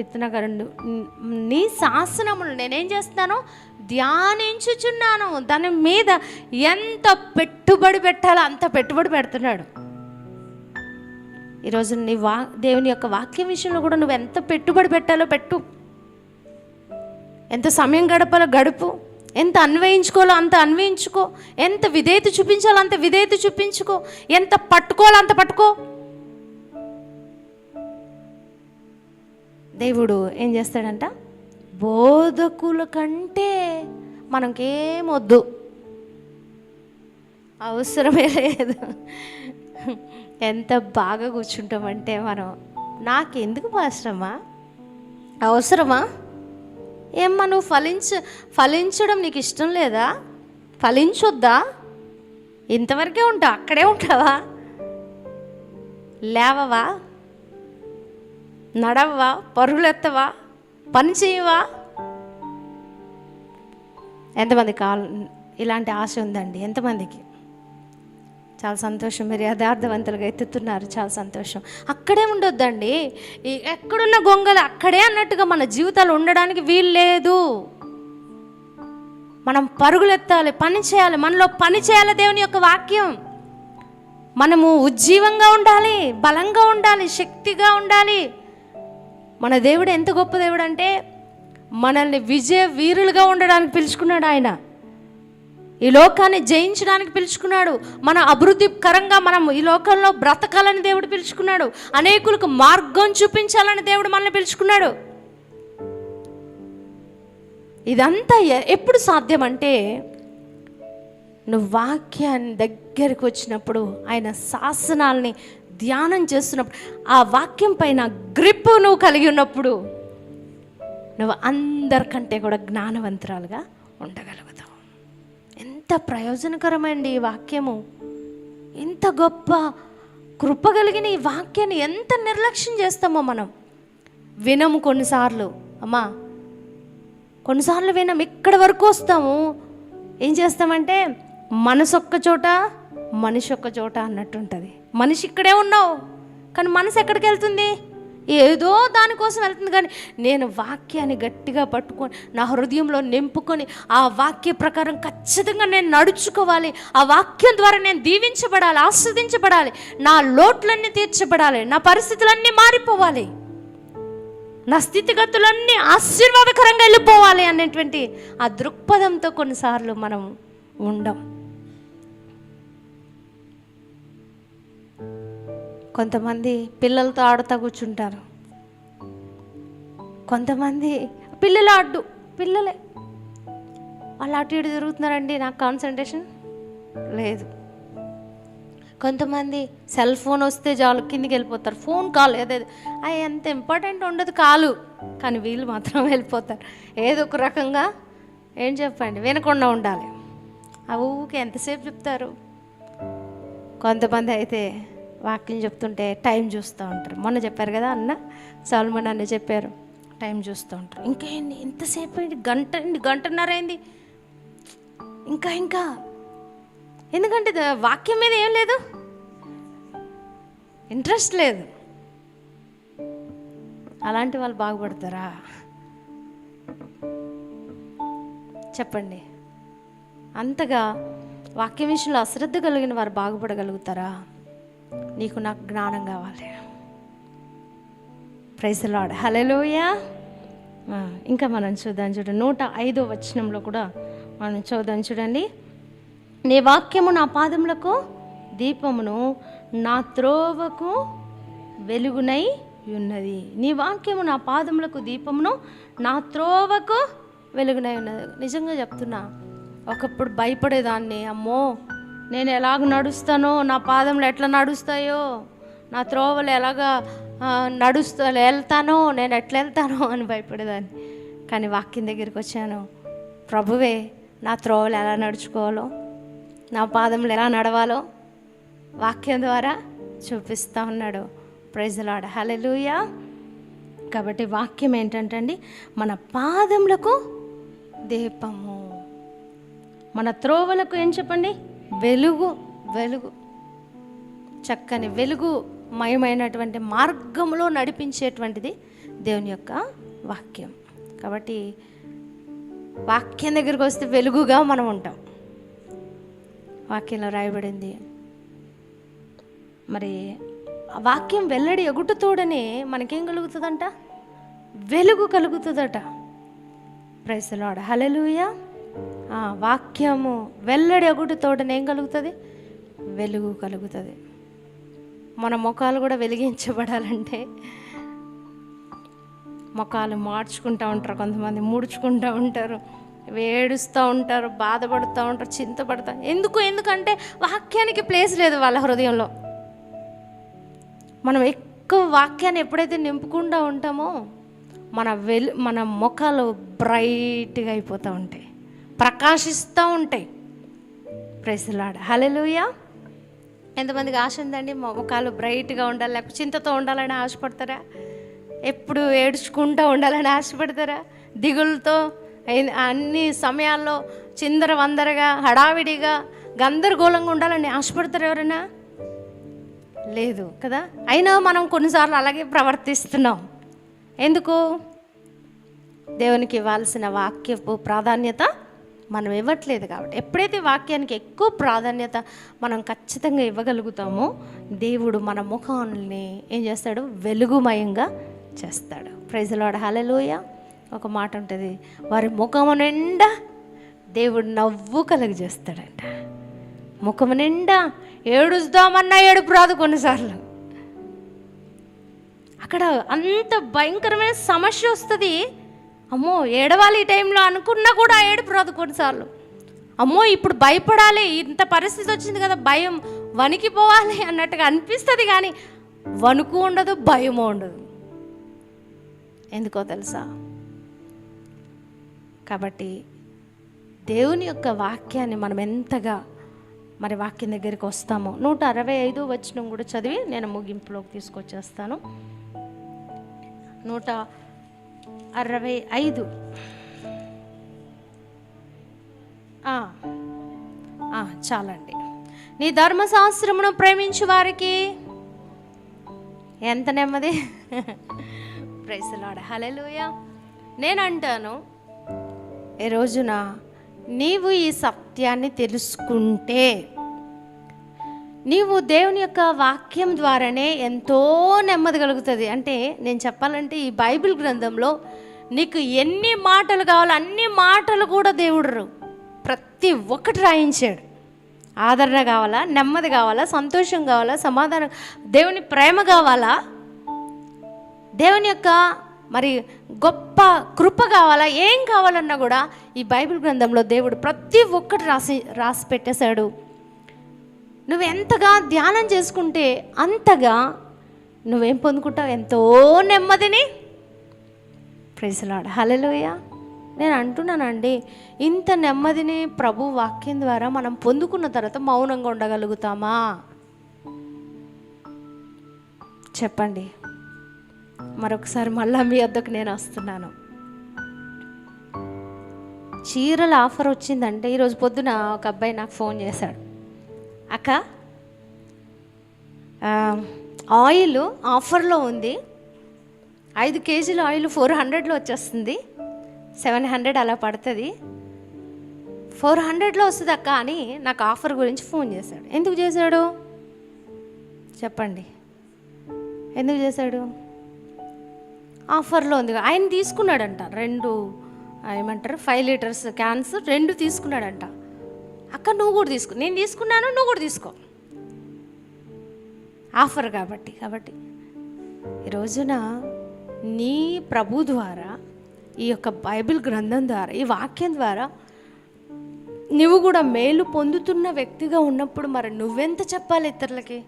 కీర్తనకారుడు నీ శాసనములు నేనేం చేస్తున్నాను ధ్యానించుచున్నాను. దాని మీద ఎంత పెట్టుబడి పెట్టాలో అంత పెట్టుబడి పెడుతున్నాడు. ఈరోజు నీ వా దేవుని యొక్క వాక్యం విషయంలో కూడా నువ్వు ఎంత పెట్టుబడి పెట్టాలో పెట్టు. ఎంత సమయం గడపాలో గడుపు. ఎంత అన్వయించుకోవాలో అంత అన్వయించుకో. ఎంత విధేయత చూపించాలో అంత విధేయత చూపించుకో. ఎంత పట్టుకోవాలో అంత పట్టుకో. దేవుడు ఏం చేస్తాడంట? బోధకుల కంటే మనకేమొద్దు అవసరమే లేదు. ఎంత బాగా కూర్చుంటామంటే మనం నాకెందుకు అవసరమా అవసరమా? ఏమ్మా నువ్వు ఫలించ ఫలించడం నీకు ఇష్టం లేదా? ఫలించొద్దా? ఇంతవరకే ఉంటా అక్కడే ఉంటావా? లేవవా? నడవ్వా? పరుగులెత్తవా? పని చేయవా? ఎంతమంది కాల్ ఇలాంటి ఆశ ఉందండి. ఎంతమందికి? చాలా సంతోషం. మీరు యథార్థవంతులుగా ఎత్తుతున్నారు. చాలా సంతోషం. అక్కడే ఉండొద్దండి. ఈ ఎక్కడున్న గొంగలు అక్కడే అన్నట్టుగా మన జీవితాలు ఉండడానికి వీలు లేదు. మనం పరుగులెత్తాలి పని చేయాలి. మనలో పని చేయాలి దేవుని యొక్క వాక్యం. మనము ఉజ్జీవంగా ఉండాలి బలంగా ఉండాలి శక్తిగా ఉండాలి. మన దేవుడు ఎంత గొప్ప దేవుడు అంటే మనల్ని విజయ వీరులుగా ఉండడానికి పిలుచుకున్నాడు ఆయన. ఈ లోకాన్ని జయించడానికి పిలుచుకున్నాడు. మన అభివృద్ధికరంగా మనం ఈ లోకంలో బ్రతకాలని దేవుడు పిలుచుకున్నాడు. అనేకులకు మార్గం చూపించాలని దేవుడు మనల్ని పిలుచుకున్నాడు. ఇదంతా ఎప్పుడు సాధ్యం అంటే నువ్వు వాక్యాన్ని దగ్గరికి వచ్చినప్పుడు ఆయన శాసనాల్ని ధ్యానం చేస్తున్నప్పుడు ఆ వాక్యం పైన గ్రిప్ నువ్వు కలిగి ఉన్నప్పుడు నువ్వు అందరికంటే కూడా జ్ఞానవంతురాలుగా ఉండగలుగుతావు. ఎంత ప్రయోజనకరమండి ఈ వాక్యము. ఎంత గొప్ప కృప కలిగిన ఈ వాక్యాన్ని ఎంత నిర్లక్ష్యం చేస్తామో మనం. వినము కొన్నిసార్లు అమ్మా కొన్నిసార్లు వినం ఇక్కడ వరకు వస్తాము. ఏం చేస్తామంటే మనసు ఒక్క చోట మనిషి ఒక్క చోట అన్నట్టు ఉంటుంది మనిషి ఇక్కడే ఉన్నావు కానీ మనసు ఎక్కడికి వెళ్తుంది? ఏదో దానికోసం వెళ్తుంది కానీ నేను వాక్యాన్ని గట్టిగా పట్టుకొని నా హృదయంలో నింపుకొని ఆ వాక్య ప్రకారం ఖచ్చితంగా నేను నడుచుకోవాలి. ఆ వాక్యం ద్వారా నేను దీవించబడాలి ఆస్వాదించబడాలి. నా లోట్లన్నీ తీర్చబడాలి నా పరిస్థితులన్నీ మారిపోవాలి. నా స్థితిగతులన్నీ ఆశీర్వాదకరంగా వెళ్ళిపోవాలి అనేటువంటి ఆ దృక్పథంతో కొన్నిసార్లు మనం ఉండం. కొంతమంది పిల్లలతో ఆడుతూ కూర్చుంటారు. కొంతమంది పిల్లలు అడ్డు పిల్లలే. వాళ్ళు అటు ఇటు తిరుగుతున్నారండి నాకు కాన్సన్ట్రేషన్ లేదు. కొంతమంది సెల్ ఫోన్ వస్తే చాలు కిందికి వెళ్ళిపోతారు. ఫోన్ కాల్ ఏదో అది ఎంత ఇంపార్టెంట్ ఉండదు కాలు. కానీ వీళ్ళు మాత్రం వెళ్ళిపోతారు. ఏదో ఒక రకంగా ఏం చెప్పండి వినకుండా ఉండాలి. ఆ ఊరికి ఎంతసేపు చెప్తారు? కొంతమంది అయితే వాక్యం చెప్తుంటే టైం చూస్తూ ఉంటారు. మొన్న చెప్పారు కదా అన్న సాల్మన్ అన్న చెప్పారు టైం చూస్తూ ఉంటారు. ఇంకా ఏంటి ఎంతసేపు అయింది గంట ఏంటి గంటన్నర అయింది. ఇంకా ఇంకా. ఎందుకంటే వాక్యం మీద ఏం లేదు? ఇంట్రెస్ట్ లేదు. అలాంటి వాళ్ళు బాగుపడతారా? చెప్పండి. అంతగా వాక్యం విషయంలో అశ్రద్ధ కలిగిన వారు బాగుపడగలుగుతారా? నీకు నాకు జ్ఞానం కావాలి. ప్రైజ్ లాడ్ హలోయ ఇంకా మనం చూద్దాం చూడండి. నూట ఐదో వచనంలో కూడా మనం చూద్దాం చూడండి. నీ వాక్యము నా పాదములకు దీపమును నా త్రోవకు వెలుగునై ఉన్నది. నీ వాక్యము నా పాదములకు దీపమును నా త్రోవకు వెలుగునై ఉన్నది. నిజంగా చెప్తున్నా ఒకప్పుడు భయపడేదాన్ని అమ్మో నేను ఎలాగ నడుస్తానో నా పాదములు ఎట్లా నడుస్తాయో నా త్రోవలు ఎలాగా నడుస్తా వెళ్తానో నేను ఎట్లా వెళ్తానో అని భయపడేదాన్ని. కానీ వాక్యం దగ్గరికి వచ్చాను. ప్రభువే నా త్రోవలు ఎలా నడుచుకోవాలో నా పాదములు ఎలా నడవాలో వాక్యం ద్వారా చూపిస్తూ ఉన్నాడు. ప్రజలాడ హలెలుయా కాబట్టి వాక్యం ఏంటంటే అండి మన పాదములకు దీపము. మన త్రోవలకు ఏం చెప్పండి? వెలుగు వెలుగు చక్కని వెలుగు మయమైనటువంటి మార్గంలో నడిపించేటువంటిది దేవుని యొక్క వాక్యం. కాబట్టి వాక్యం దగ్గరికి వస్తే వెలుగుగా మనం ఉంటాం. వాక్యంలో రాయబడింది. మరి వాక్యం వెల్లడి ఎగుటుతోడనే మనకేం కలుగుతుందంట? వెలుగు కలుగుతుందట. ప్రైసలాడ హలెలుయ వాక్యము వెల్లడి ఎగుటుతోడనే ఏం కలుగుతుంది? వెలుగు కలుగుతుంది. మన ముఖాలు కూడా వెలిగించబడాలంటే ముఖాలు మార్చుకుంటూ ఉంటారు కొంతమంది ముడుచుకుంటూ ఉంటారు ఏడుస్తూ ఉంటారు బాధపడుతూ ఉంటారు చింతపడతా. ఎందుకు? ఎందుకంటే వాక్యానికి ప్లేస్ లేదు వాళ్ళ హృదయంలో. మనం ఎక్కువ వాక్యాన్ని ఎప్పుడైతే నింపుకుండా ఉంటామో మన వెల్ మన ముఖాలు బ్రైట్గా అయిపోతూ ఉంటాయి. ప్రకాశిస్తూ ఉంటాయి. ప్రెసలాడ హలెలుయా ఎంతమందికి ఆశ ఉందండి? ముఖాలు బ్రైట్గా ఉండాలి లేకపోతే చింతతో ఉండాలని ఆశపడతారా? ఎప్పుడు ఏడ్చుకుంటూ ఉండాలని ఆశపడతారా? దిగులతో అన్ని సమయాల్లో చిందర వందరగా హడావిడిగా గందరగోళంగా ఉండాలని ఆశపడతారు ఎవరైనా? లేదు కదా? అయినా మనం కొన్నిసార్లు అలాగే ప్రవర్తిస్తున్నాం. ఎందుకు? దేవునికి ఇవ్వాల్సిన వాక్యపు ప్రాధాన్యత మనం ఇవ్వట్లేదు కాబట్టి ఎప్పుడైతే వాక్యానికి ఎక్కువ ప్రాధాన్యత మనం ఖచ్చితంగా ఇవ్వగలుగుతామో దేవుడు మన ముఖాన్ని ఏం చేస్తాడు? వెలుగుమయంగా చేస్తాడు. ప్రైజ్లాడ హలలోయ ఒక మాట ఉంటుంది. వారి ముఖము నిండా దేవుడు నవ్వు కలుగజేస్తాడంట. ముఖము నిండా ఏడుస్తామన్నా ఏడుపు రాదు కొన్నిసార్లు. అక్కడ అంత భయంకరమైన సమస్య వస్తుంది. అమ్మో ఏడవాలి ఈ టైంలో అనుకున్నా కూడా ఆ ఏడుపు రాదు కొన్నిసార్లు. అమ్మో ఇప్పుడు భయపడాలి ఇంత పరిస్థితి వచ్చింది కదా భయం వణికిపోవాలి అన్నట్టుగా అనిపిస్తుంది కానీ వణుకు ఉండదు భయము ఉండదు. ఎందుకో తెలుసా? కాబట్టి దేవుని యొక్క వాక్యాన్ని మనం ఎంతగా మరి వాక్యం దగ్గరికి వస్తామో నూట అరవై ఐదు వచ్చినం కూడా చదివి నేను ముగింపులోకి తీసుకొచ్చేస్తాను. నూట అరవై ఐదు. చాలండి. నీ ధర్మశాస్త్రమును ప్రేమించు వారికి ఎంత నెమ్మది. ప్రైసలాడ హలెలుయ నేను అంటాను ఈ రోజున నీవు ఈ సత్యాన్ని తెలుసుకుంటే నీవు దేవుని యొక్క వాక్యం ద్వారానే ఎంతో నెమ్మది కలుగుతుంది. అంటే నేను చెప్పాలంటే ఈ బైబిల్ గ్రంథంలో నీకు ఎన్ని మాటలు కావాలో అన్ని మాటలు కూడా దేవుడు ప్రతి ఒక్కటి రాయించాడు. ఆదరణ కావాలా నెమ్మది కావాలా సంతోషం కావాలా సమాధానం దేవుని ప్రేమ కావాలా? దేవుని యొక్క మరి గొప్ప కృప కావాలా ఏం కావాలన్నా కూడా ఈ బైబిల్ గ్రంథంలో దేవుడు ప్రతి ఒక్కటి రాసి రాసి పెట్టేశాడు. నువ్వు ఎంతగా ధ్యానం చేసుకుంటే అంతగా నువ్వేం పొందుకుంటావు? ఎంతో నెమ్మదిని. ప్రైజ్లాడ హలలోయ నేను అంటున్నానండి ఇంత నెమ్మదిని ప్రభు వాక్యం ద్వారా మనం పొందుకున్న తర్వాత మౌనంగా ఉండగలుగుతామా? చెప్పండి. మరొకసారి మళ్ళా మీ వద్దకు నేను వస్తున్నాను. చీరల ఆఫర్ వచ్చిందంటే ఈరోజు పొద్దున ఒక అబ్బాయి నాకు ఫోన్ చేశాడు. అక్క ఆయిల్ ఆఫర్లో ఉంది. ఐదు కేజీల ఆయిల్ ఫోర్ హండ్రెడ్లో వచ్చేస్తుంది. సెవెన్ హండ్రెడ్ అలా పడుతుంది. ఫోర్ హండ్రెడ్లో వస్తుంది అక్క అని నాకు ఆఫర్ గురించి ఫోన్ చేశాడు. ఎందుకు చేశాడు? చెప్పండి. ఎందుకు చేశాడు? ఆఫర్లో ఉంది. ఆయన తీసుకున్నాడంట. రెండు ఏమంటారు? ఫైవ్ లీటర్స్ క్యాన్స్ రెండు తీసుకున్నాడంట. అక్క నువ్వు కూడా తీసుకో. నేను తీసుకున్నాను నువ్వు కూడా తీసుకో. ఆఫర్ కాబట్టి కాబట్టి. ఈ రోజున నీ ప్రభు ద్వారా ఈ యొక్క బైబిల్ గ్రంథం ద్వారా ఈ వాక్యం ద్వారా నువ్వు కూడా మేలు పొందుతున్న వ్యక్తిగా ఉన్నప్పుడు మరి నువ్వెంత చెప్పాలి ఇతరులకి?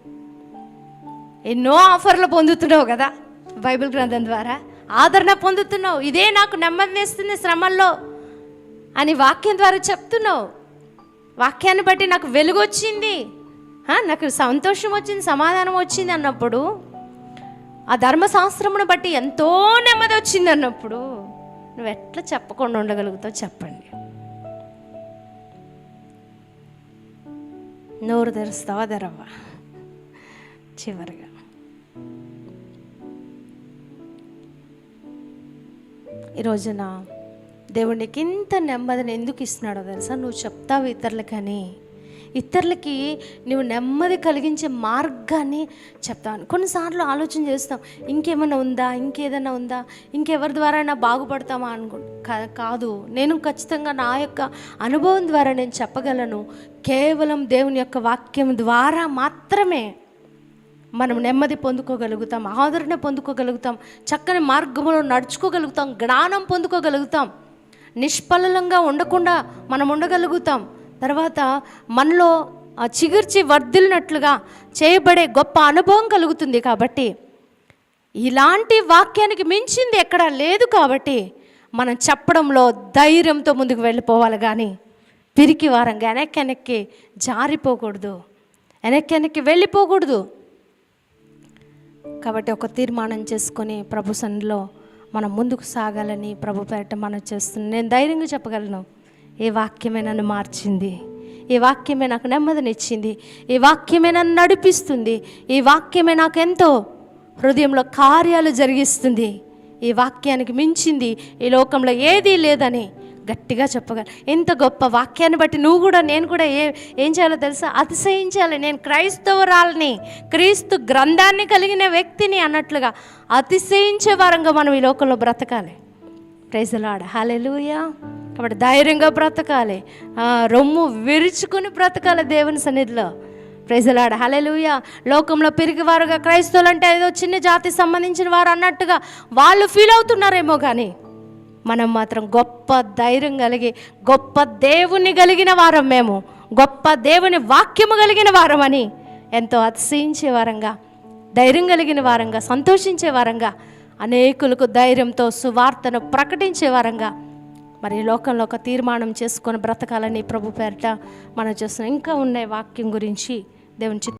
ఎన్నో ఆఫర్లు పొందుతున్నావు కదా బైబిల్ గ్రంథం ద్వారా. ఆదరణ పొందుతున్నావు. ఇదే నాకు నెమ్మదినిస్తుంది శ్రమల్లో అని వాక్యం ద్వారా చెప్తున్నావు. వాక్యాన్ని బట్టి నాకు వెలుగు వచ్చింది నాకు సంతోషం వచ్చింది సమాధానం వచ్చింది అన్నప్పుడు ఆ ధర్మశాస్త్రమును బట్టి ఎంతో నెమ్మది వచ్చింది అన్నప్పుడు నువ్వు ఎట్లా చెప్పకుండా ఉండగలుగుతావు చెప్పండి. నోరు తెరుస్తావా తెరవ్వా చివరిగా. ఈ రోజున దేవుడికి ఇంత నెమ్మదిని ఎందుకు ఇస్తున్నాడో తెలుసా? నువ్వు చెప్తావు ఇతరులకని. ఇతరులకి నువ్వు నెమ్మది కలిగించే మార్గాన్ని చెప్తాను. కొన్నిసార్లు ఆలోచన చేస్తాం ఇంకేమైనా ఉందా? ఇంకేదైనా ఉందా? ఇంకెవరి ద్వారా అయినా బాగుపడతామా అనుకో కా- కాదు. నేను ఖచ్చితంగా నా యొక్క అనుభవం ద్వారా నేను చెప్పగలను. కేవలం దేవుని యొక్క వాక్యం ద్వారా మాత్రమే మనం నెమ్మది పొందుకోగలుగుతాం ఆదరణ పొందుకోగలుగుతాం చక్కని మార్గంలో నడుచుకోగలుగుతాం జ్ఞానం పొందుకోగలుగుతాం. నిష్ఫలంగా ఉండకుండా మనం ఉండగలుగుతాం. తర్వాత మనలో ఆ చిగుర్చి వర్ధిల్లినట్లుగా చేయబడే గొప్ప అనుభవం కలుగుతుంది కాబట్టి ఇలాంటి వాక్యానికి మించింది ఎక్కడా లేదు కాబట్టి మనం చెప్పడంలో ధైర్యంతో ముందుకు వెళ్ళిపోవాలి కానీ పిరికి వారంగా వెనక్కి వెనక్కి జారిపోకూడదు. వెనక్కి వెనక్కి వెళ్ళిపోకూడదు. కాబట్టి ఒక తీర్మానం చేసుకొని ప్రభు సన్నిలో మనం ముందుకు సాగాలని ప్రభు పేరట మనం చేస్తున్నాం. నేను ధైర్యంగా చెప్పగలను ఈ వాక్యమే నన్ను మార్చింది ఈ వాక్యమే నాకు నెమ్మదినిచ్చింది ఈ వాక్యమే నన్ను నడిపిస్తుంది ఈ వాక్యమే నాకు ఎంతో హృదయంలో కార్యాలు జరిగిస్తుంది ఈ వాక్యానికి మించింది ఈ లోకంలో ఏదీ లేదని గట్టిగా చెప్పగలను ఎంత గొప్ప వాక్యాన్ని బట్టి నువ్వు కూడా నేను కూడా ఏ ఏం చేయాలో తెలుసా? అతిశయించాలి. నేను క్రైస్తవురాలని క్రీస్తు గ్రంథాన్ని కలిగిన వ్యక్తిని అన్నట్లుగా అతిశయించే వారంగా మనం ఈ లోకంలో బ్రతకాలి. ప్రైజలాడ హాలెలుయా కాబట్టి ధైర్యంగా బ్రతకాలి. రొమ్ము విరుచుకుని బ్రతకాలి దేవుని సన్నిధిలో. ప్రైజలాడ హలెలుయ లోకంలో పిరిగివారుగా క్రైస్తవులు అంటే ఏదో చిన్న జాతికి సంబంధించిన వారు అన్నట్టుగా వాళ్ళు ఫీల్ అవుతున్నారేమో కానీ మనం మాత్రం గొప్ప ధైర్యం కలిగి గొప్ప దేవుని కలిగిన వారం మేము. గొప్ప దేవుని వాక్యము కలిగిన వారమని ఎంతో అతిశయించే వారంగా ధైర్యం కలిగిన వారంగా సంతోషించే వారంగా అనేకులకు ధైర్యంతో సువార్తను ప్రకటించే వారంగా మరి లోకంలో ఒక తీర్మానం చేసుకొని బ్రతకాలని ప్రభు పేరిట మనం చేస్తున్నాం ఇంకా ఉన్నాయి వాక్యం గురించి దేవుని చిత్త